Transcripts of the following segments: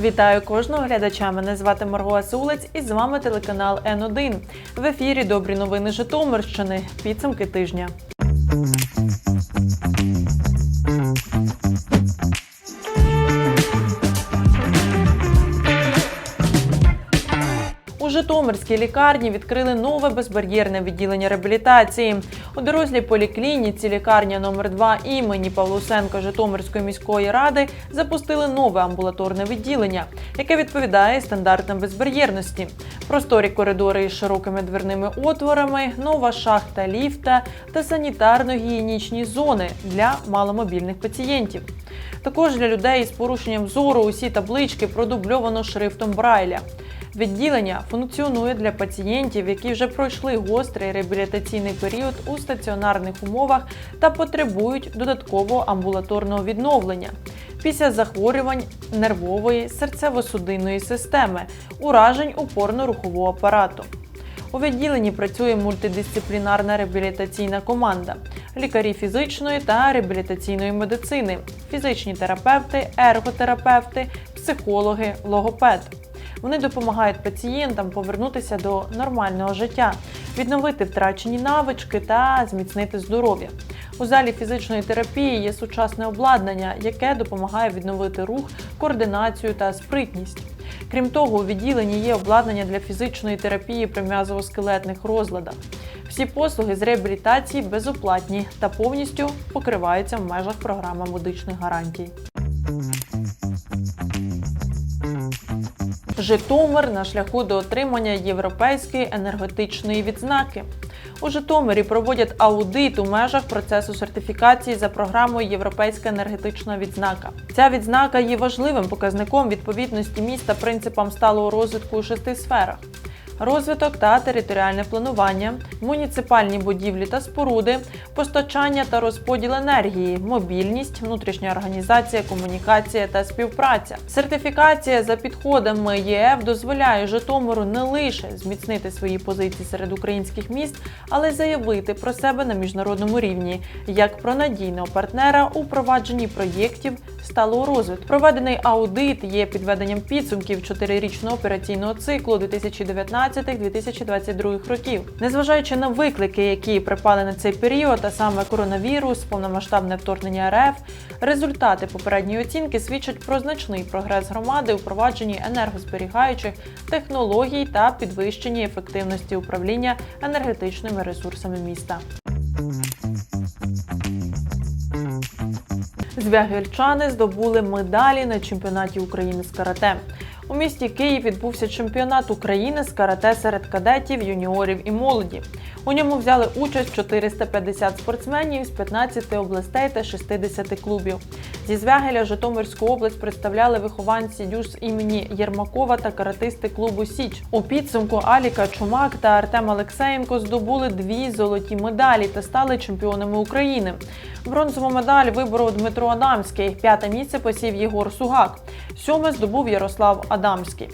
Вітаю кожного глядача. Мене звати Марго Асулець і з вами телеканал Н1. В ефірі добрі новини Житомирщини. Підсумки тижня. Житомирській лікарні відкрили нове безбар'єрне відділення реабілітації. У дорослій поліклініці лікарня номер 2 імені Павлусенка Житомирської міської ради запустили нове амбулаторне відділення, яке відповідає стандартам безбар'єрності. Просторі коридори із широкими дверними отворами, нова шахта ліфта та санітарно-гігієнічні зони для маломобільних пацієнтів. Також для людей із порушенням зору усі таблички продубльовано шрифтом Брайля. Відділення функціонує для пацієнтів, які вже пройшли гострий реабілітаційний період у стаціонарних умовах та потребують додаткового амбулаторного відновлення після захворювань нервової серцево-судинної системи, уражень опорно-рухового апарату. У відділенні працює мультидисциплінарна реабілітаційна команда, лікарі фізичної та реабілітаційної медицини, фізичні терапевти, ерготерапевти, психологи, логопед. Вони допомагають пацієнтам повернутися до нормального життя, відновити втрачені навички та зміцнити здоров'я. У залі фізичної терапії є сучасне обладнання, яке допомагає відновити рух, координацію та спритність. Крім того, у відділенні є обладнання для фізичної терапії при м'язово-скелетних розладах. Всі послуги з реабілітації безоплатні та повністю покриваються в межах програми медичних гарантій. Житомир на шляху до отримання європейської енергетичної відзнаки. У Житомирі проводять аудит у межах процесу сертифікації за програмою Європейська енергетична відзнака. Ця відзнака є важливим показником відповідності міста принципам сталого розвитку у шести сферах. Розвиток та територіальне планування, муніципальні будівлі та споруди, постачання та розподіл енергії, мобільність, внутрішня організація, комунікація та співпраця. Сертифікація за підходами ЄФ дозволяє Житомиру не лише зміцнити свої позиції серед українських міст, але й заявити про себе на міжнародному рівні як про надійного партнера у провадженні проєктів сталого розвитку. Проведений аудит є підведенням підсумків чотирирічного операційного циклу 2019-2022 років. Незважаючи на виклики, які припали на цей період, а саме коронавірус, повномасштабне вторгнення РФ, результати попередньої оцінки свідчать про значний прогрес громади у впровадженні енергозберігаючих технологій та підвищенні ефективності управління енергетичними ресурсами міста. Звягельчани здобули медалі на чемпіонаті України з карате. У місті Київ відбувся чемпіонат України з карате серед кадетів, юніорів і молоді. У ньому взяли участь 450 спортсменів з 15 областей та 60 клубів. Зі Звягеля Житомирську область представляли вихованці дюз імені Єрмакова та каратисти клубу Січ. У підсумку Аліка Чумак та Артем Алексеєнко здобули дві золоті медалі та стали чемпіонами України. Бронзову медаль виборов Дмитро Адамський. П'яте місце посів Єгор Сугак. Сьоме здобув Ярослав Адамський.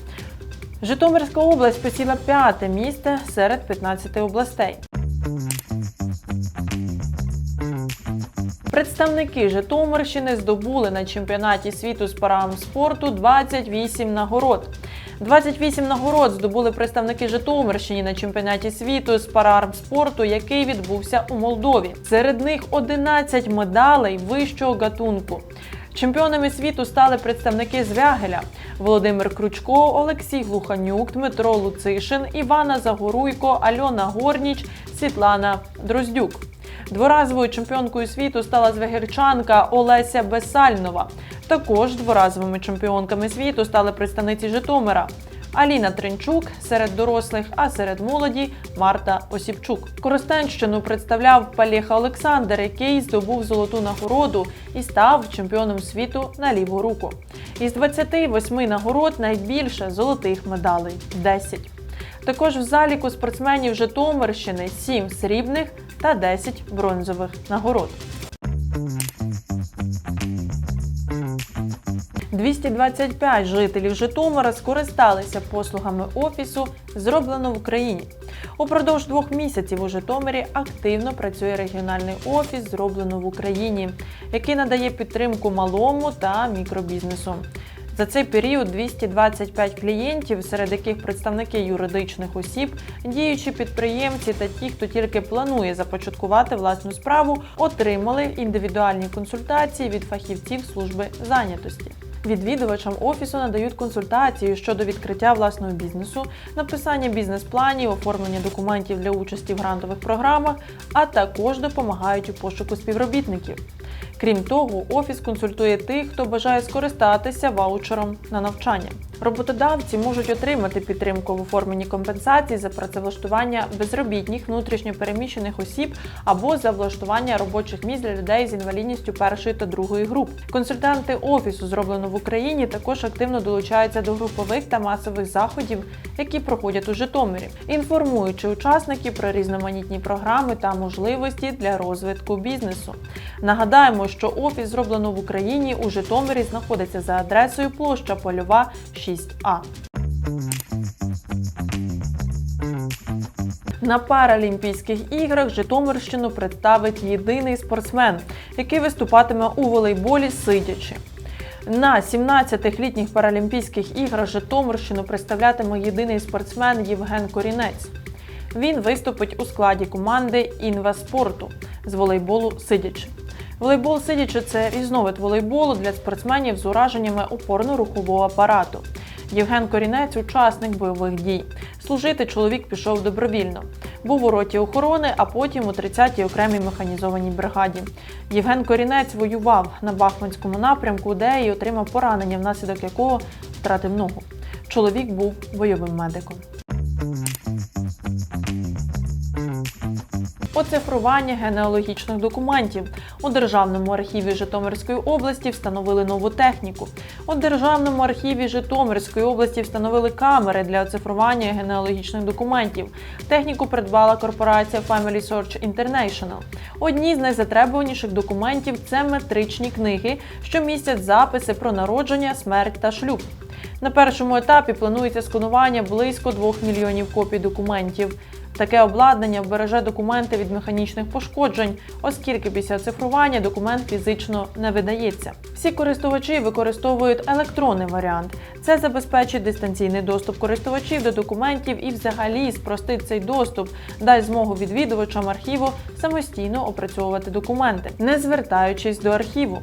Житомирська область посіла п'яте місце серед 15 областей. Представники Житомирщини здобули на чемпіонаті світу з парамспорту 28 нагород. 28 нагород здобули представники Житомирщини на чемпіонаті світу з парамспорту, який відбувся у Молдові. Серед них 11 медалей вищого гатунку. Чемпіонами світу стали представники Звягеля Володимир Кручко, Олексій Глуханюк, Дмитро Луцишин, Івана Загоруйко, Альона Горніч, Світлана Дроздюк. Дворазовою чемпіонкою світу стала звегерчанка Олеся Бесальнова. Також дворазовими чемпіонками світу стали представниці Житомира. Аліна Тринчук серед дорослих, а серед молоді Марта Осіпчук. Коростенщину представляв Палєха Олександр, який здобув золоту нагороду і став чемпіоном світу на ліву руку. Із 28 нагород найбільше золотих медалей 10. Також в заліку спортсменів Житомирщини 7 срібних та 10 бронзових нагород. 225 жителів Житомира скористалися послугами офісу Зроблено в Україні. Упродовж двох місяців у Житомирі активно працює регіональний офіс Зроблено в Україні, який надає підтримку малому та мікробізнесу. За цей період 225 клієнтів, серед яких представники юридичних осіб, діючі підприємці та ті, хто тільки планує започаткувати власну справу, отримали індивідуальні консультації від фахівців служби зайнятості. Відвідувачам офісу надають консультації щодо відкриття власного бізнесу, написання бізнес-планів, оформлення документів для участі в грантових програмах, а також допомагають у пошуку співробітників. Крім того, офіс консультує тих, хто бажає скористатися ваучером на навчання. Роботодавці можуть отримати підтримку в оформленні компенсацій за працевлаштування безробітних внутрішньо переміщених осіб або за влаштування робочих місць для людей з інвалідністю першої та другої груп. Консультанти офісу, зроблено в Україні, також активно долучаються до групових та масових заходів, які проходять у Житомирі, інформуючи учасників про різноманітні програми та можливості для розвитку бізнесу. Нагадаємо, що офіс зроблено в Україні у Житомирі знаходиться за адресою площа Польова 6А. На Паралімпійських іграх Житомирщину представить єдиний спортсмен, який виступатиме у волейболі сидячи. На 17-х літніх Паралімпійських іграх Житомирщину представлятиме єдиний спортсмен Євген Корінець. Він виступить у складі команди інваспорту з волейболу сидячи. Волейбол сидячи це різновид волейболу для спортсменів з ураженнями опорно-рухового апарату. Євген Корінець учасник бойових дій. Служити чоловік пішов добровільно. Був у роті охорони, а потім у 30-й окремій механізованій бригаді. Євген Корінець воював на Бахманському напрямку, де і отримав поранення, внаслідок якого втратив ногу. Чоловік був бойовим медиком. Оцифрування генеалогічних документів у Державному архіві Житомирської області встановили нову техніку. У Державному архіві Житомирської області встановили камери для оцифрування генеалогічних документів. Техніку придбала корпорація Family Search International. Одні з найзатребуваніших документів це метричні книги, що містять записи про народження, смерть та шлюб. На першому етапі планується сканування близько 2 мільйонів копій документів. Таке обладнання вбереже документи від механічних пошкоджень, оскільки після цифрування документ фізично не видається. Всі користувачі використовують електронний варіант. Це забезпечить дистанційний доступ користувачів до документів і, взагалі, спростить цей доступ, дасть змогу відвідувачам архіву самостійно опрацьовувати документи, не звертаючись до архіву.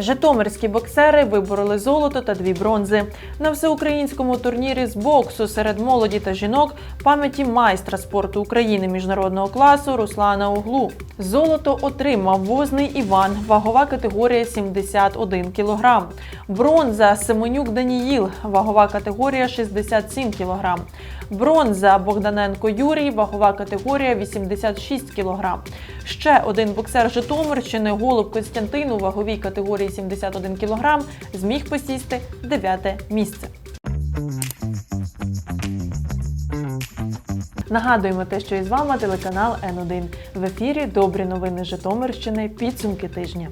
Житомирські боксери вибороли золото та дві бронзи. На всеукраїнському турнірі з боксу серед молоді та жінок пам'яті майстра спорту України міжнародного класу Руслана Оглу. Золото отримав возний Іван, вагова категорія 71 кг. Бронза Семенюк Даніїл, вагова категорія 67 кг. Бронза Богданенко Юрій, вагова категорія 86 кг. Ще один боксер Житомирщини Голуб Костянтин у ваговій категорії 71 кг зміг посісти дев'яте місце. Нагадуємо те, що із вами телеканал Н1. В ефірі добрі новини Житомирщини. Підсумки тижня.